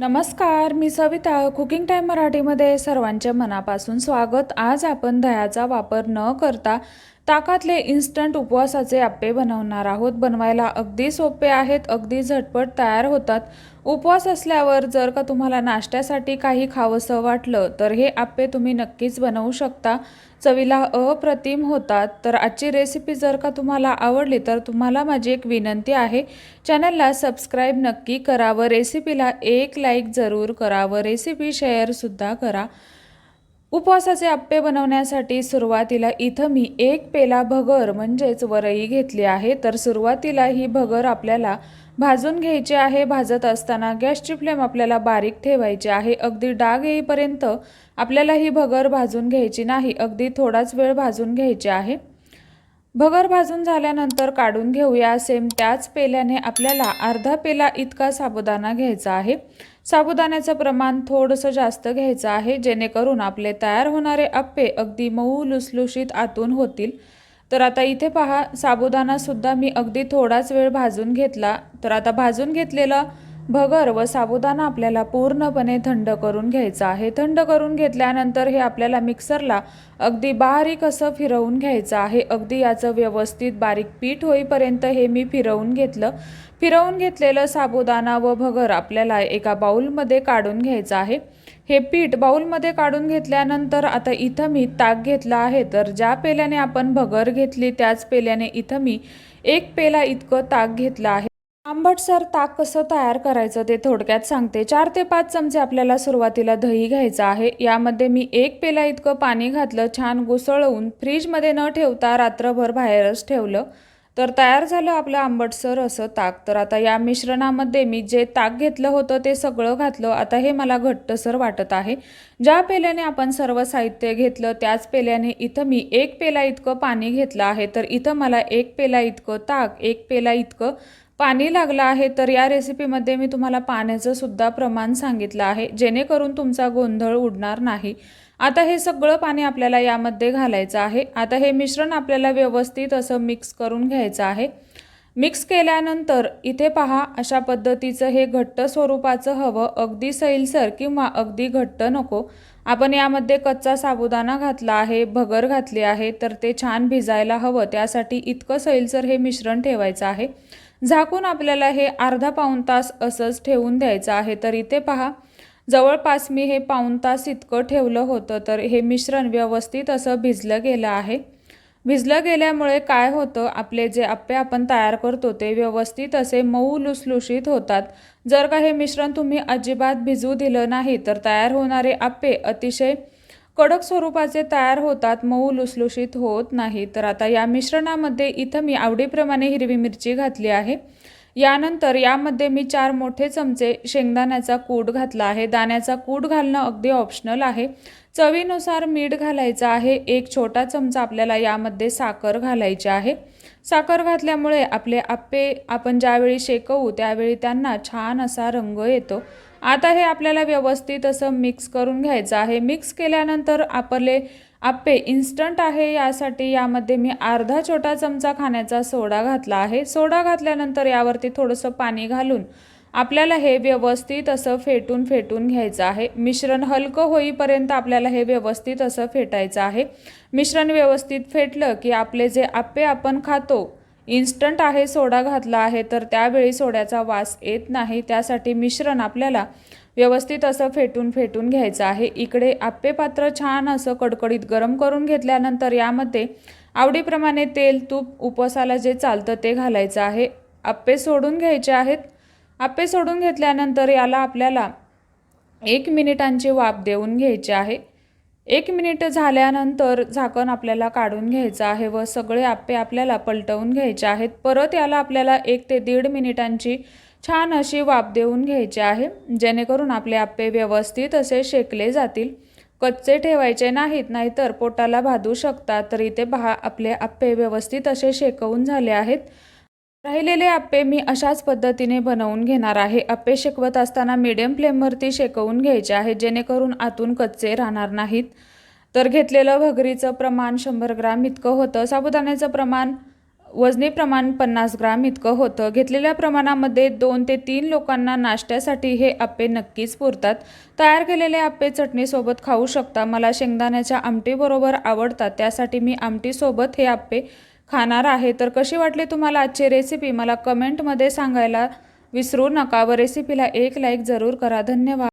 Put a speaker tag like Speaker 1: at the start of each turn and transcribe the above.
Speaker 1: नमस्कार मी Savita cooking time मराठीमध्ये सर्वांचे मनापासून स्वागत. आज आपण दह्याचा वापर न करता ताकातले इन्स्टंट उपवासाचे आप्पे बनवणार आहोत. बनवायला अगदी सोपे आहेत अगदी झटपट तयार होतात. उपवास असल्यावर जर का तुम्हाला नाश्त्यासाठी काही खावंसं वाटलं तर हे आप्पे तुम्ही नक्कीच बनवू शकता. चवीला अप्रतिम होतात. तर आजची रेसिपी जर का तुम्हाला आवडली तर तुम्हाला माझी एक विनंती आहे. चॅनलला सबस्क्राईब नक्की करावं रेसिपीला एक लाईक जरूर करावं रेसिपी शेअरसुद्धा करा. उपवासाचे आप्पे बनवण्यासाठी सुरुवातीला इथं मी एक पेला भगर म्हणजेच वरई घेतली आहे. तर सुरुवातीला ही भगर आपल्याला भाजून घ्यायची आहे. भाजत असताना गॅसची फ्लेम आपल्याला बारीक ठेवायची आहे. अगदी डाग येईपर्यंत आपल्याला ही भगर भाजून घ्यायची नाही. अगदी थोडाच वेळ भाजून घ्यायची आहे. भगर भाजून झाल्यानंतर काढून घेऊया. सेम त्याच पेल्याने आपल्याला अर्धा पेला इतका साबुदाणा घ्यायचा आहे. साबुदाण्याचं प्रमाण थोडंसं जास्त घ्यायचं आहे जेणेकरून आपले तयार होणारे अप्पे अगदी मऊ लुसलुशीत आतून होतील. तर आता इथे पहा साबुदाणासुद्धा मी अगदी थोडाच वेळ भाजून घेतला. तर आता भाजून घेतलेला भगर व साबुदाणा आपल्याला पूर्णपणे थंड करून घ्यायचा आहे. थंड करून घेतल्यानंतर हे आपल्याला मिक्सरला अगदी बारीक असं फिरवून घ्यायचं आहे. अगदी याचं व्यवस्थित बारीक पीठ होईपर्यंत हे मी फिरवून घेतलं. फिरवून घेतलेलं साबुदाणा व भगर आपल्याला एका बाऊलमध्ये काढून घ्यायचं आहे. हे पीठ बाऊलमध्ये काढून घेतल्यानंतर आता इथं मी ताक घेतला आहे. तर ज्या पेल्याने आपण भगर घेतली त्याच पेल्याने इथं मी एक पेला इतकं ताक घेतलं आहे. आंबटसर ताक कसं तयार करायचं ते थोडक्यात सांगते. चार ते पाच चमचे आपल्याला सुरुवातीला दही घ्यायचं आहे. यामध्ये मी एक पेला इतकं पाणी घातलं छान घुसळवून फ्रीजमध्ये न ठेवता रात्रभर बाहेरच ठेवलं. तर तयार झालं आपलं आंबटसर असं ताक. तर आता या मिश्रणामध्ये मी जे ताक घेतलं होतं ते सगळं घातलं. आता हे मला घट्टसर वाटत आहे. ज्या पेल्याने आपण सर्व साहित्य घेतलं त्याच पेल्याने इथं मी एक पेला इतकं पाणी घेतलं आहे. तर इथं मला एक पेला इतकं ताक एक पेला इतकं पाणी लागलं आहे तर या रेसिपीमध्ये मी तुम्हाला पाण्याचं सुद्धा प्रमाण सांगितलं आहे. जेणेकरून तुमचा गोंधळ उडणार नाही. आता हे सगळं पाणी आपल्याला यामध्ये घालायचं आहे. आता हे मिश्रण आपल्याला व्यवस्थित असं मिक्स करून घ्यायचं आहे. मिक्स केल्यानंतर इथे पहा अशा पद्धतीचं हे घट्ट स्वरूपाचं हवं. अगदी सैलसर किंवा अगदी घट्ट नको. आपण यामध्ये कच्चा साबुदाणा घातला आहे भगर घातली आहे तर ते छान भिजायला हवं. त्यासाठी इतकं सैलसर हे मिश्रण ठेवायचं आहे. झाकून आपल्याला हे अर्धा पाऊण तास असंच ठेवून द्यायचं आहे. तर इथे पहा जवळपास मी हे पाऊण तास इतकं ठेवलं होतं तर हे मिश्रण व्यवस्थित असं भिजलं गेलं आहे. भिजलं गेल्यामुळे काय होतं आपले जे आप्पे आपण तयार करतो ते व्यवस्थित असे मऊ लुसलुशीत होतात. जर का हे मिश्रण तुम्ही अजिबात भिजू दिलं नाही तर तयार होणारे आप्पे अतिशय कडक स्वरूपाचे तयार होतात मऊ लुसलुशीत होत नाही. तर आता या मिश्रणामध्ये इथं मी आवडीप्रमाणे हिरवी मिरची घातली आहे. यानंतर यामध्ये मी चार मोठे चमचे शेंगदाण्याचा कूट घातला आहे. दाण्याचा कूट घालणं अगदी ऑप्शनल आहे. चवीनुसार मीठ घालायचं आहे. एक छोटा चमचा आपल्याला यामध्ये साखर घालायची आहे. साखर घातल्यामुळे आपले आप्पे आपण ज्यावेळी शेकवू त्यावेळी त्यांना छान असा रंग येतो. आता हे आपल्याला व्यवस्थित असं मिक्स करून घ्यायचं आहे. मिक्स केल्यानंतर आपले आप्पे इन्स्टंट आहे यासाठी यामध्ये मी अर्धा छोटा चमचा खाण्याचा सोडा घातला आहे. सोडा घातल्यानंतर यावरती थोडंसं पाणी घालून आपल्याला हे व्यवस्थित असं फेटून फेटून घ्यायचं आहे. मिश्रण हलकं होईपर्यंत आपल्याला हे व्यवस्थित असं फेटायचं आहे. मिश्रण व्यवस्थित फेटलं की आपले जे आप्पे आपण खातो इन्स्टंट आहे सोडा घातला आहे तर त्यावेळी सोड्याचा वास येत नाही. त्यासाठी मिश्रण आपल्याला व्यवस्थित असं फेटून फेटून घ्यायचं आहे. इकडे आप्पे पात्र छान असं कडकडीत गरम करून घेतल्यानंतर यामध्ये आवडीप्रमाणे तेल तूप उपवासाला जे चालतं ते घालायचं आहे. आप्पे सोडून घ्यायचे आहेत. आप्पे सोडून घेतल्यानंतर याला आपल्याला एक मिनिटांची वाफ देऊन घ्यायची आहे. एक मिनिट झाल्यानंतर झाकण आपल्याला काढून घ्यायचं आहे व सगळे आप्पे आपल्याला पलटवून घ्यायचे आहेत. परत याला आपल्याला एक ते दीड मिनिटांची छान अशी वाफ देऊन घ्यायची आहे. जेणेकरून आपले आप्पे व्यवस्थित असे शेकले जातील. कच्चे ठेवायचे नाहीत नाहीतर पोटाला भाजू शकतात. तर इथे पहा आपले आप्पे व्यवस्थित असे शेकवून झाले आहेत. राहिलेले आप्पे मी अशाच पद्धतीने बनवून घेणार आहे. आप्पे शेकवत असताना मीडियम फ्लेमवरती शेकवून घ्यायचे आहे जेणेकरून आतून कच्चे राहणार नाहीत. तर घेतलेलं भगरीचं प्रमाण शंभर ग्राम इतकं होतं. साबुदाण्याचं प्रमाण वजनी प्रमाण पन्नास ग्राम इतकं होतं. घेतलेल्या प्रमाणामध्ये दोन ते तीन लोकांना नाश्त्यासाठी हे आप्पे नक्कीच पुरतात. तयार केलेले आप्पे चटणीसोबत खाऊ शकता. मला शेंगदाण्याच्या आमटीबरोबर आवडतात. त्यासाठी मी आमटीसोबत हे आप्पे खाणार आहे. तर कशी वाटली तुम्हाला आजची रेसिपी मला कमेंटमध्ये सांगायला विसरू नका. व रेसिपीला एक लाईक जरूर करा. धन्यवाद.